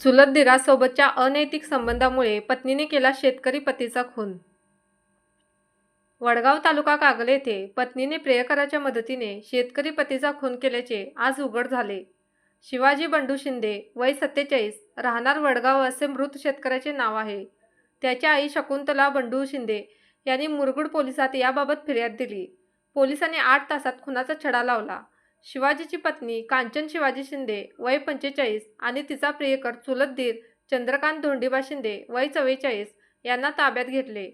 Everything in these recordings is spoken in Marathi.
चुलत दिरासोबतच्या अनैतिक संबंधामुळे पत्नीने केला शेतकरी पतीचा खून. वडगाव तालुका कागल येथे पत्नीने प्रेयकराच्या मदतीने शेतकरी पतीचा खून केल्याचे आज उघड झाले. शिवाजी बंडू शिंदे वय सत्तेचाळीस राहणार वडगाव असे मृत शेतकऱ्याचे नाव आहे. त्याच्या आई शकुंतला बंडू शिंदे यांनी मुरगुड पोलिसात याबाबत फिर्याद दिली. पोलिसांनी आठ तासात खुनाचा छडा लावला. शिवाजीची पत्नी कांचन शिवाजी शिंदे वय पंचेचाळीस आणि तिचा प्रियकर चुलत दीर चंद्रकांत धोंडीबा शिंदे वय चव्वेचाळीस यांना ताब्यात घेतले.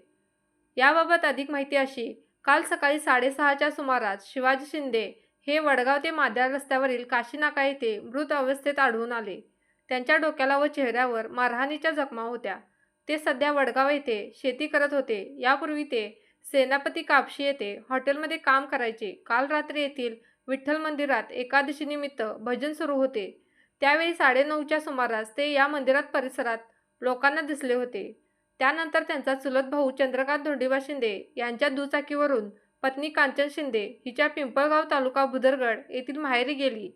याबाबत अधिक माहिती अशी काल सकाळी साडेसहाच्या सुमारास शिवाजी शिंदे हे वडगाव ते माद्याळ रस्त्यावरील काशीनाका येथे मृत अवस्थेत आढळून आले. त्यांच्या डोक्याला व चेहऱ्यावर मारहाणीच्या जखमा होत्या. ते सध्या वडगाव येथे शेती करत होते. यापूर्वी ते सेनापती कापशी येथे हॉटेलमध्ये काम करायचे. काल रात्री येथील विठ्ठल मंदिरात एकादशीनिमित्त भजन सुरू होते. त्यावेळी साडेनऊच्या सुमारास ते या मंदिरात परिसरात लोकांना दिसले होते. त्यानंतर त्यांचा चुलत भाऊ चंद्रकांत धोंडीबा शिंदे यांच्या दुचाकीवरून पत्नी कांचन शिंदे हिच्या पिंपळगाव तालुका बुदरगड येथील माहेरी गेली.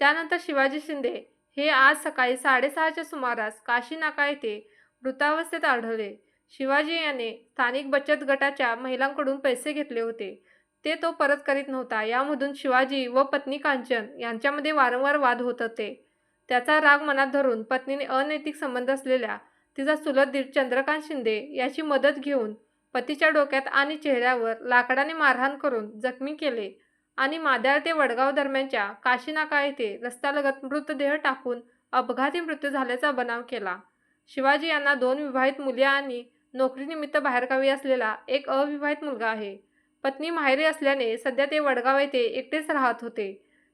त्यानंतर शिवाजी शिंदे हे आज सकाळी साडेसहाच्या सुमारास काशी नाका येथे मृतावस्थेत आढळले. शिवाजी याने स्थानिक बचत गटाच्या महिलांकडून पैसे घेतले होते. ते तो परत करीत नव्हता. यामधून शिवाजी व पत्नी कांचन यांच्यामध्ये वारंवार वाद होत होते. त्याचा राग मनात धरून पत्नीने अनैतिक संबंध असलेल्या तिचा चुलत दीड चंद्रकांत शिंदे याची मदत घेऊन पतीच्या डोक्यात आणि चेहऱ्यावर लाकडाने मारहाण करून जखमी केले आणि माद्याळ ते वडगाव दरम्यानच्या काशीनाका येथे रस्त्यालगत मृतदेह टाकून अपघाती मृत्यू झाल्याचा बनाव केला. शिवाजी यांना दोन विवाहित मुली आणि नोकरीनिमित्त बाहेरगावी असलेला एक अविवाहित मुलगा आहे. पत्नी माहेरी असल्याने सध्या ते वडगाव येथे एकटेच राहत होते.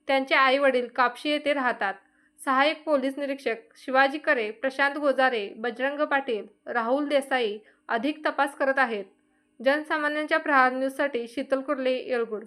त्यांचे आई वडील कापशी येथे राहतात. सहाय्यक पोलीस निरीक्षक शिवाजी करे प्रशांत गोजारे बजरंग पाटील राहुल देसाई अधिक तपास करत आहेत. जनसामान्यांच्या प्रहार न्यूजसाठी शीतल कुर्ले येळगुड.